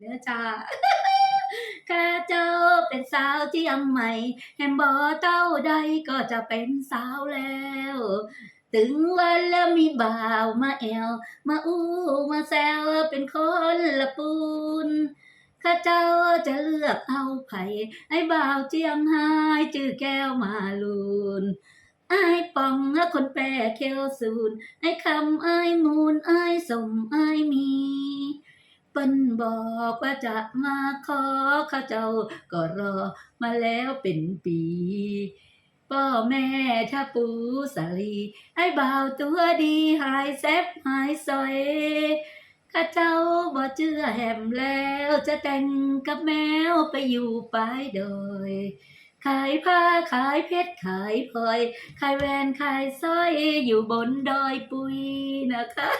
เนื้อจ้าข้าเจ้าเป็นสาวเจียงใหม่แฮมบอเต้าใดก็จะเป็นสาวแล้ว ถึงวันแล้วมีบ่าวมาแอว มาอู้มาแซวเป็นคนละปูนข้าเจ้าจะเลือกเอาไผ่ไอ้บ่าวเจียงไฮ้จื้อแก้วมาลูนไอ้ปองคนแปรเคียวสูนไอ้คำไอ้มูลไอ้สมไอ้มี เปิ้นบอกว่าจะมาขอข้าเจ้าก็รอมาแล้วเป็นปีพ่อแม่ถ้าปูสาลีไอ้บ่าวตัวดีหายแซบหายซอยข้าเจ้าบ่เชื่อแหมแล้วจะแต่งกับแมวไปอยู่ปลายดอยขายผ้าขายเพชรขายพลอยขายแหวนขายสร้อยอยู่บนดอยปุยนะคะ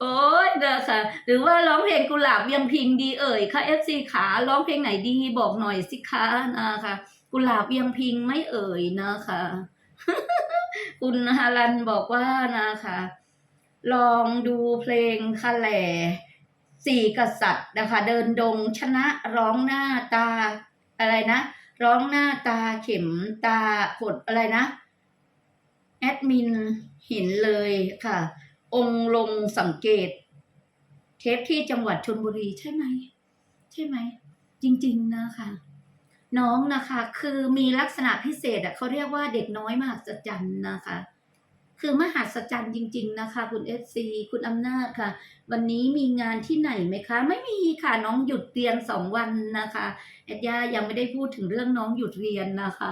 โอ้ยนะคะหรือว่าร้องเพลงกุหลาบยังพิงดีเอ่ยค่ะ FC ขาร้องเพลงไหนดีบอกหน่อยสิคะนะคะกุหลาบยังพิงไม่เอ่ยนะคะ คุณฮารันบอกว่านะคะ ลองดูเพลงคาแหล่สี่กษัตริย์นะคะ เดินดงชนะร้องหน้าตา อะไรนะ ร้องหน้าตาเข็มตาขดอะไรนะ แอดมินเห็นเลยค่ะ องค์ลงสังเกต เทปที่จังหวัดชนบุรีใช่ไหม ใช่ไหม จริง ๆ นะคะ น้องนะคะ คือมีลักษณะพิเศษอะเขาเรียกว่าเด็กน้อยมหัศจรรย์นะคะ คือมหัศจรรย์จริง ๆ นะคะ คุณเอฟซีคุณอำนาจค่ะ วันนี้มีงานที่ไหนไหมคะ ไม่มีค่ะน้องหยุดเรียนสองวันนะคะแอดย่ายังไม่ได้พูดถึงเรื่องน้องหยุดเรียนนะคะ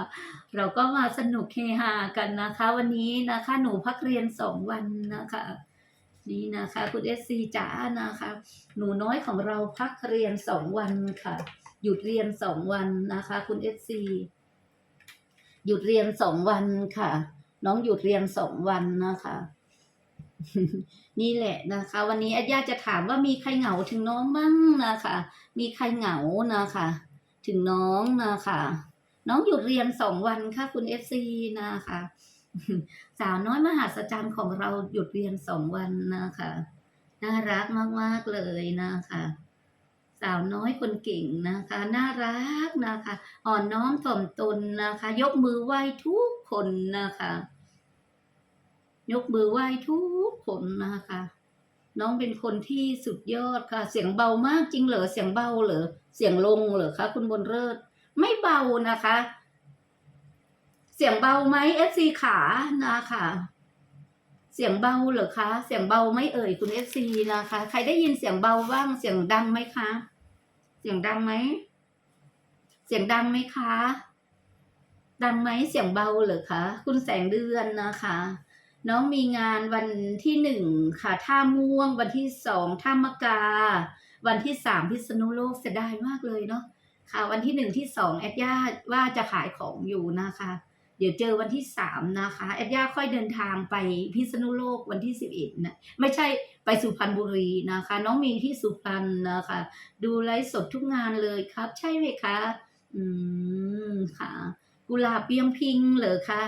เราก็มาสนุกเฮฮากันนะคะ วันนี้นะคะ หนูพักเรียนสองวันนะคะ นี่นะคะ คุณเอสซีจ๋านะคะ หนูน้อยของเราพักเรียนสองวันค่ะ หยุดเรียนสองวันนะคะ คุณเอสซีหยุดเรียนสองวันค่ะ น้องหยุดเรียนสองวันนะคะ นี่แหละนะคะ วันนี้อาญาจะถามว่ามีใครเหงาถึงน้องมั่งนะคะ มีใครเหงานะคะ ถึงน้องนะคะ น้องหยุดเรียนสองวันค่ะ คุณเอฟซีนะคะ สาวน้อยมหาศจรรย์ของเราหยุดเรียนสองวันนะคะน่ารักมากๆเลยนะคะ สาวน้อยคนเก่งนะคะ น่ารักนะคะ อ่อนน้อมถ่อมตนนะคะ ยกมือไหว้ทุกคนนะคะ ยกมือไหว้ทุกคนนะคะ น้องเป็นคนที่สุดยอดค่ะ เสียงเบามากจริงเหรอเสียงเบาเหรอเสียงลงเหรอคะคุณบนเลิศไม่เบานะคะ เสียงเบาไหมเอฟซีขานะคะ เสียงเบาเหรอคะ เสียงเบาไหมเอ่ยคุณเอฟซีนะคะ ใครได้ยินเสียงเบาบ้าง เสียงดังไหมคะ เสียงดังไหม เสียงดังไหมคะ ดังไหมเสียงเบาเหรอคะ คุณแสงเดือนนะคะ น้องมีงานวันที่หนึ่งค่ะ ท่าม่วง วันที่สองท่ามะกา วันที่สามพิษณุโลกเสียดายมากเลยเนาะค่ะวันที่หนึ่งที่สองแอดย่าว่าจะขายของอยู่นะคะ เดี๋ยวเจอวันที่สามนะคะแอดย่าค่อยเดินทางไปพิษณุโลกวันที่สิบเอ็ดนะไม่ใช่ไปสุพรรณบุรีนะคะ น้องมีที่สุพรรณนะคะ ดูไลฟ์สดทุกงานเลยครับ ใช่ไหมคะ อืมค่ะ กุหลาบเบียงพิงเหรอคะ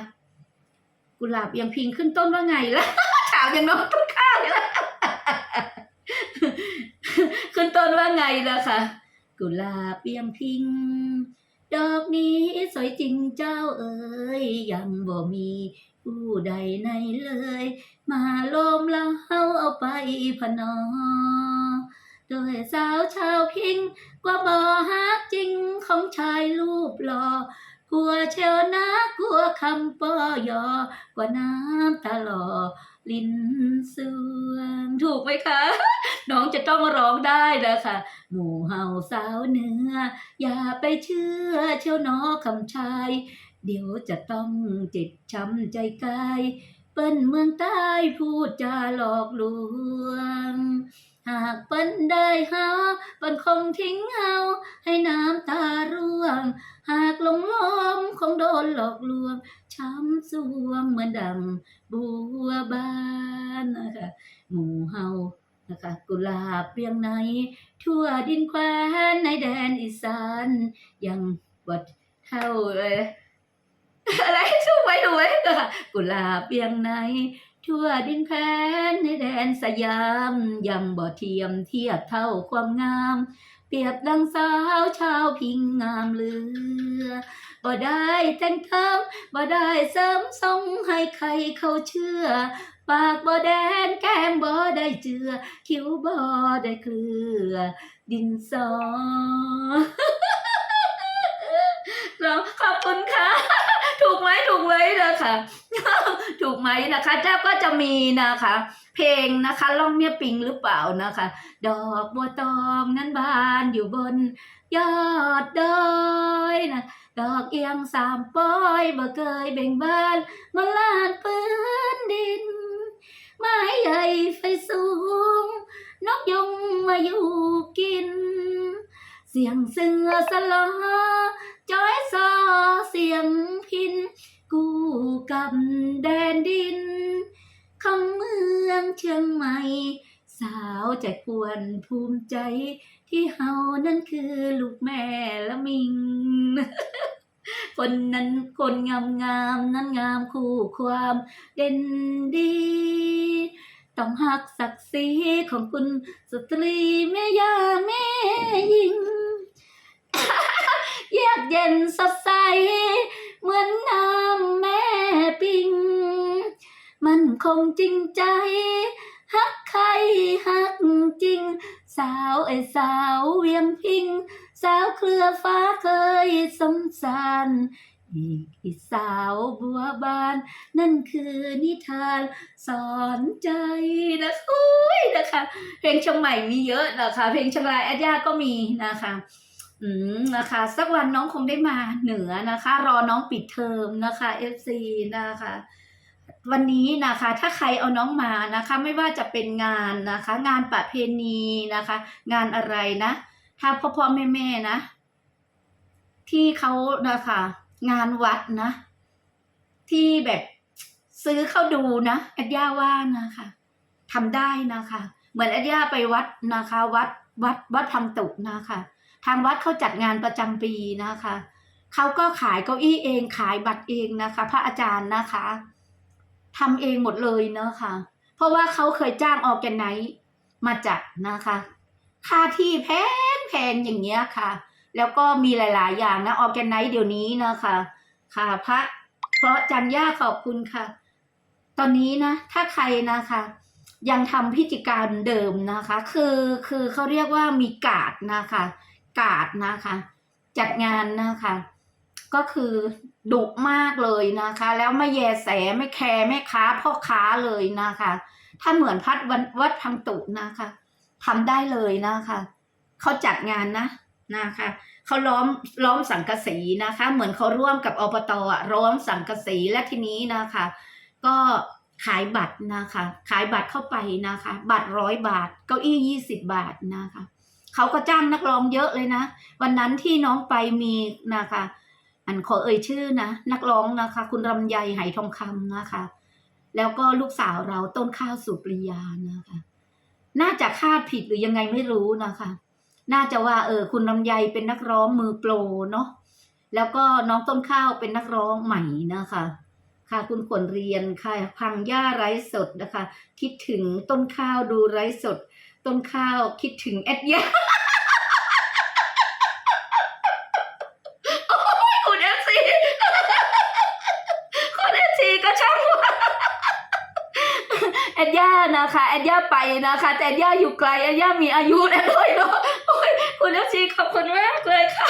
กุหลาบเปียงพิงขึ้นต้นว่าไงล่ะถามอย่างน้องต้นข้าวเลยล่ะขึ้นต้นว่าไงล่ะคะกุหลาบเปียงพิง ดอกนี้สวยจริงเจ้าเอ๋ยยังบ่มีผู้ใดในเลย มาโลมเล่าเอาไปพนอโดยสาวชาวพิงกว่าบ่ฮักจริงของชายรูปหล่อกลัวเชลนะกลัวคำปอยอกว่าน้ำตาหล่อ ลิ้นเสื่อมถูกไหมคะ น้องจะต้องร้องได้นะคะหมู่เห่าสาวเหนือ อย่าไปเชื่อเชียวหนอคำชาย เดี๋ยวจะต้องเจ็บช้ำใจกาย เปิ้นเมืองใต้พูดจาหลอกลวง หากเปิ้นได้เฮาเปิ้นคงทิ้งเฮาให้น้ำตาร่วง หากหลงล้มคงโดนหลอกลวง ช้ำสวงเหมือนดังบัวบานนะคะหมู่เฮานะคะกุหลาบเปียงใน ทั่วดินแคว้นในแดนอีสาน ยังบดเท่าเลยอะไรช่วยไว้ด้วยกุหลาบเปียงใน ทั่วดินแผ่นในแดนสยาม ยังบ่เทียมเทียบเท่าความงาม เปรียบดังสาวชาวพิงงามเลือบ่ได้แต่งเติมบ่ได้เสริมทรงให้ใครเขาเชื่อ ปากบ่แดนแก้มบ่ได้เจือ คิ้วบ่ได้เกลือ ดินสอขอบคุณค่ะ ถูกไหมถูกไหมนะคะถูกไหมนะคะเจ้าก็จะมีนะคะ เพลงนะคะล่องเมียปิงหรือเปล่านะคะ ดอกบัวตองนั้นบานอยู่บน ยอดดอยนะดอกเอียงสามป้อยบ่เคยเบ่งบานมาลาดพื้นดิน ไม้ใหญ่ไฟสูง นกยุงมาอยู่กิน เสียงเสือสลอ จอยซอเสียงพิน กู้กับแดนดินคำเมืองเชียงใหม่ สาวใจควรภูมิใจ ที่เฮานั้นคือลูกแม่ละมิง คนนั้นคนงามงามนั้นงามคู่ความเด่นดีต้องหักศักดิ์ศรีของคุณสตรีแม่ยาแม่หญิง ยือกเย็นสดใส เหมือนน้ำแม่ปิง มันคงจริงใจ ฮักใครฮักจริง สาวไอ้สาวเวียงพิง สาวเครือฟ้าเคยสมสารอีกอีสาวบัวบาน นั่นคือนิทานสอนใจนะคุยนะคะ เพลงเชียงใหม่มีเยอะนะคะ เพลงเชียงรายแอดยาก็มีนะคะ อืมนะคะ สักวันน้องคงได้มาเหนือนะคะ รอน้องปิดเทอมนะคะ FC นะคะ วันนี้นะคะ ถ้าใครเอาน้องมานะคะ ไม่ว่าจะเป็นงานนะคะ งานประเพณีนะคะ งานอะไรนะถ้าพ่อพ่อแม่แม่ๆนะ ที่เขานะคะ งานวัดนะ ที่แบบซื้อเข้าดูนะแอดย่าว่านะคะทำได้นะคะ เหมือนแอดย่าไปวัดนะคะ วัดวัดวัดพังตุนะคะ ทางวัดเขาจัดงานประจำปีนะคะเขาก็ขายเก้าอี้เองขายบัตรเองนะคะ พระอาจารย์นะคะทำเองหมดเลยนะคะ เพราะว่าเขาเคยจ้างออร์แกไนซ์มาจัดนะคะ ค่าที่แพงแพงอย่างเงี้ยค่ะ แล้วก็มีหลาย ๆ อย่างนะออร์แกไนซ์เดี๋ยวนี้นะคะ ค่ะพระเพราะจันย่าขอบคุณค่ะ ตอนนี้นะ ถ้าใครนะคะ ยังทำพิธีการเดิมนะคะ คือคือเขาเรียกว่ามีกาดนะคะ การ์ดนะคะ จัดงานนะคะ ก็คือดุมากเลยนะคะ แล้วไม่แยแสไม่แคร์ไม่ค้าพ่อค้าเลยนะคะ ถ้าเหมือนพัดวันวัดพังตุนะคะทำได้เลยนะคะเขาจัดงานนะนะคะเขาล้อมล้อมสังกะสีนะคะ เหมือนเขาร่วมกับอบตอะล้อมสังกะสีและทีนี้นะคะ ก็ขายบัตรนะคะ ขายบัตรเข้าไปนะคะ บัตรร้อยบาท เก้าอี้ยี่สิบบาทนะคะ เขาก็จ้างนักร้องเยอะเลยนะ วันนั้นที่น้องไปมีนะคะ อันขอเอ่ยชื่อนะ นักร้องนะคะ คุณรำไยไหทองคำนะคะ แล้วก็ลูกสาวเราต้นข้าวสุปริยานะคะ น่าจะคาดผิดหรือยังไงไม่รู้นะคะ น่าจะว่าเออคุณลำไยเป็นนักร้องมือโปรเนาะแล้วก็น้องต้นข้าวเป็นนักร้องใหม่นะคะ ค่ะคุณขวนเรียนค่ะพังย่าไร้สดนะคะ คิดถึงต้นข้าวดูไร้สด ต้นข้าวคิดถึงแอดย่าโอ้ยคุณเอฟซีคุณเอฟซีก็ช่างว่าแอดย่านะคะแอดย่าไปนะคะ แต่แอดย่าอยู่ไกลแอดย่ามีอายุแล้วด้วยเนาะโอ้ยคุณเอฟซีขอบคุณมากเลยค่ะ